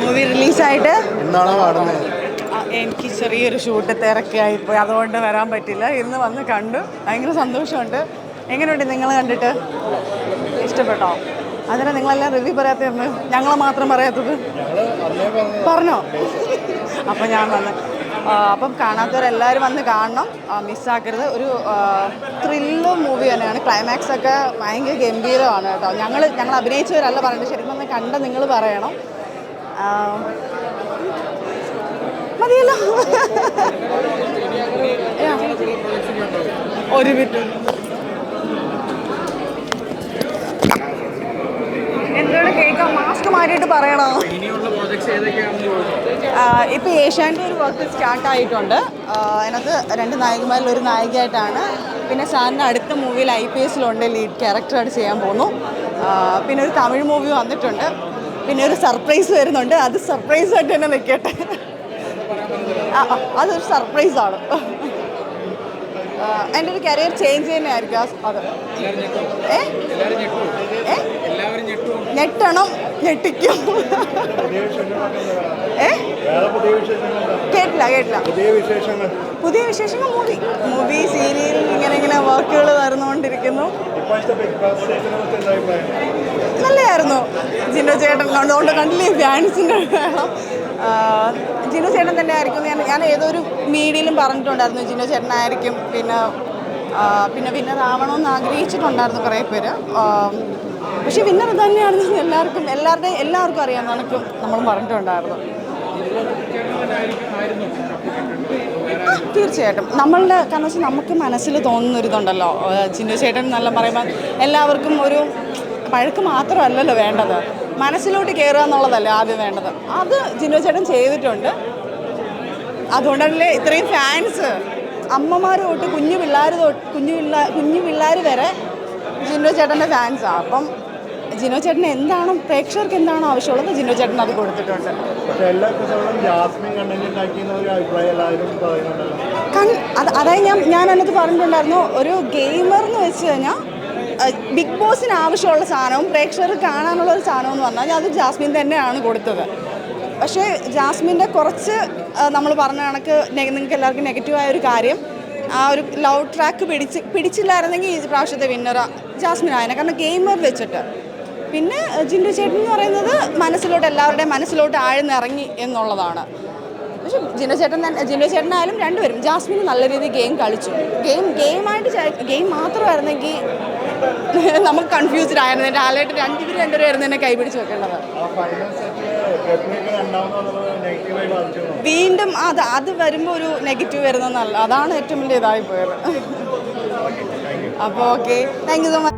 Movie റിലീസായിട്ട് എന്നാണോ എനിക്ക് ചെറിയൊരു ഷൂട്ട് തിരക്കായിപ്പോയി അതുകൊണ്ട് വരാൻ പറ്റില്ല. ഇന്ന് വന്ന് കണ്ടു. ഭയങ്കര സന്തോഷമുണ്ട്. എങ്ങനെയുണ്ട് നിങ്ങൾ കണ്ടിട്ട്? ഇഷ്ടപ്പെട്ടോ? അതിനെ നിങ്ങളെല്ലാം റിവ്യൂ പറയാത്തതെന്ന് ഞങ്ങൾ മാത്രം പറയാത്തത്. പറഞ്ഞോ? അപ്പം ഞാൻ വന്ന് അപ്പം കാണാത്തവരെല്ലാവരും വന്ന് കാണണം. മിസ്സാക്കരുത്. ഒരു ത്രില്ല് മൂവി തന്നെയാണ്. ക്ലൈമാക്സ് ഒക്കെ ഭയങ്കര ഗംഭീരമാണ് കേട്ടോ. ഞങ്ങൾ ഞങ്ങൾ അഭിനയിച്ചവരല്ല പറയുന്നത് ശരിക്കും വന്ന് കണ്ട നിങ്ങൾ പറയണം. മതിയല്ലോ. ഒരു മിനിറ്റ്. എന്താണ് കേൾക്കാം മാസ്ക് മാറ്റിയിട്ട് പറയണോ? ഇപ്പോൾ ഏഷ്യാന്റെ ഒരു വർക്ക് സ്റ്റാർട്ട് ആയിട്ടുണ്ട്. അതിനകത്ത് രണ്ട് നായകന്മാരിൽ ഒരു നായികയായിട്ടാണ്. പിന്നെ സാറിന്റെ അടുത്ത മൂവിയിൽ ഐ പി എസിലുണ്ട് ലീഡ് ക്യാരക്ടറായിട്ട് ചെയ്യാൻ പോകുന്നു. പിന്നെ ഒരു തമിഴ് മൂവി വന്നിട്ടുണ്ട്. പിന്നെ ഒരു സർപ്രൈസ് വരുന്നുണ്ട്. അത് സർപ്രൈസ് ആയിട്ട് തന്നെ നിൽക്കട്ടെ അതൊരു സർപ്രൈസാണ് എന്റെ ഒരു കരിയർ ചേഞ്ച് തന്നെ ആയിരിക്കും. അത്. ഏ? ഏ? ഞെട്ടണം. ഞെട്ടിക്കും. കേട്ടില്ല കേട്ടില്ല. പുതിയ വിശേഷങ്ങൾ? പുതിയ വിശേഷങ്ങൾ മൂവി. മൂവി സീരിയൽ ഇങ്ങനെ ഇങ്ങനെ വർക്കുകൾ സീസണെ കുറിച്ച് നല്ലതായിരുന്നു. ജിനോ ചേട്ടൻ അതുകൊണ്ട് കണ്ടില്ലേ ഫാൻസിന്റെ ജിനോ ചേട്ടൻ തന്നെ ആയിരിക്കും. ഞാൻ ഞാൻ ഏതൊരു മീഡിയയിലും പറഞ്ഞിട്ടുണ്ടായിരുന്നു ജിനോ ചേട്ടനായിരിക്കും. പിന്നെ പിന്നെ വിന്നർ ആവണമെന്ന് ആഗ്രഹിച്ചിട്ടുണ്ടായിരുന്നു കുറേ പേര്. പക്ഷേ വിന്നർ തന്നെയാണെന്ന് എല്ലാവർക്കും എല്ലാവരുടെയും എല്ലാവർക്കും അറിയാം നമുക്കും നമ്മൾ പറഞ്ഞിട്ടുണ്ടായിരുന്നു തീർച്ചയായിട്ടും. നമ്മളുടെ കാരണം വെച്ചാൽ നമുക്ക് മനസ്സിൽ തോന്നുന്ന ഒരു ഇതുണ്ടല്ലോ ചിന്നു ചേട്ടൻ എന്നെല്ലാം പറയുമ്പോൾ എല്ലാവർക്കും ഒരു പഴക്ക് മാത്രമല്ലല്ലോ വേണ്ടത്. മനസ്സിലോട്ട് കയറുക എന്നുള്ളതല്ലേ ആദ്യം വേണ്ടത്. അത് ജിനു ചേട്ടൻ ചെയ്തിട്ടുണ്ട്. അതുകൊണ്ടല്ലേ ഇത്രയും ഫാൻസ് അമ്മമാർ തൊട്ട് കുഞ്ഞു പിള്ളേർ തൊട്ട് കുഞ്ഞു പിള്ളേർ കുഞ്ഞു പിള്ളേർ വരെ ജിനു ചേട്ടന്റെ ഫാൻസാണ് അപ്പം ജിനു ചേട്ടന് എന്താണ് പ്രേക്ഷകർക്ക് എന്താണ് ആവശ്യമുള്ളത് ജിനോ ചേട്ടൻ അത് കൊടുത്തിട്ടുണ്ട്. അതായത് ഞാൻ ഞാൻ അതിനകത്ത് പറഞ്ഞിട്ടുണ്ടായിരുന്നു ഒരു ഗെയിമർ എന്ന് വെച്ച് കഴിഞ്ഞാൽ ബിഗ് ബോസിന് ആവശ്യമുള്ള സാധനവും പ്രേക്ഷകർ കാണാനുള്ള ഒരു സാധനം എന്ന് പറഞ്ഞാൽ അത് ജാസ്മിൻ തന്നെയാണ് കൊടുത്തത്. പക്ഷേ ജാസ്മിന്റെ കുറച്ച് നമ്മൾ പറഞ്ഞ കണക്ക് നിങ്ങൾക്ക് എല്ലാവർക്കും നെഗറ്റീവായ ഒരു കാര്യം ആ ഒരു ലവ് ട്രാക്ക് പിടിച്ച് പിടിച്ചില്ലായിരുന്നെങ്കിൽ ഈ പ്രാവശ്യത്തെ വിന്നറ ജാസ്മിൻ ആയനെ. കാരണം ഗെയിമർ വെച്ചിട്ട്. പിന്നെ ജിൻഡു ചേട്ടൻ എന്ന് പറയുന്നത് മനസ്സിലോട്ട് എല്ലാവരുടെയും മനസ്സിലോട്ട് ആഴ്ന്നിറങ്ങി എന്നുള്ളതാണ്. പക്ഷെ ജിൻഡു ചേട്ടൻ തന്നെ ജിൻഡു ചേട്ടനായാലും രണ്ടുപേരും ജാസ്മിൻ നല്ല രീതിയിൽ ഗെയിം കളിച്ചു. ഗെയിം ഗെയിമായിട്ട് ഗെയിം മാത്രമായിരുന്നെങ്കിൽ നമുക്ക് കൺഫ്യൂസ്ഡ് ആയിരുന്നു. ലാലായിട്ട് രണ്ടുപേരും രണ്ടുപേരായിരുന്നു എന്നെ കൈപിടിച്ച് വെക്കേണ്ടത്. വീണ്ടും അത് അത് വരുമ്പോൾ ഒരു നെഗറ്റീവ് വരുന്നതല്ല. അതാണ് ഏറ്റവും വലിയ ഇതായി പോയത്. അപ്പോൾ okay thank you so much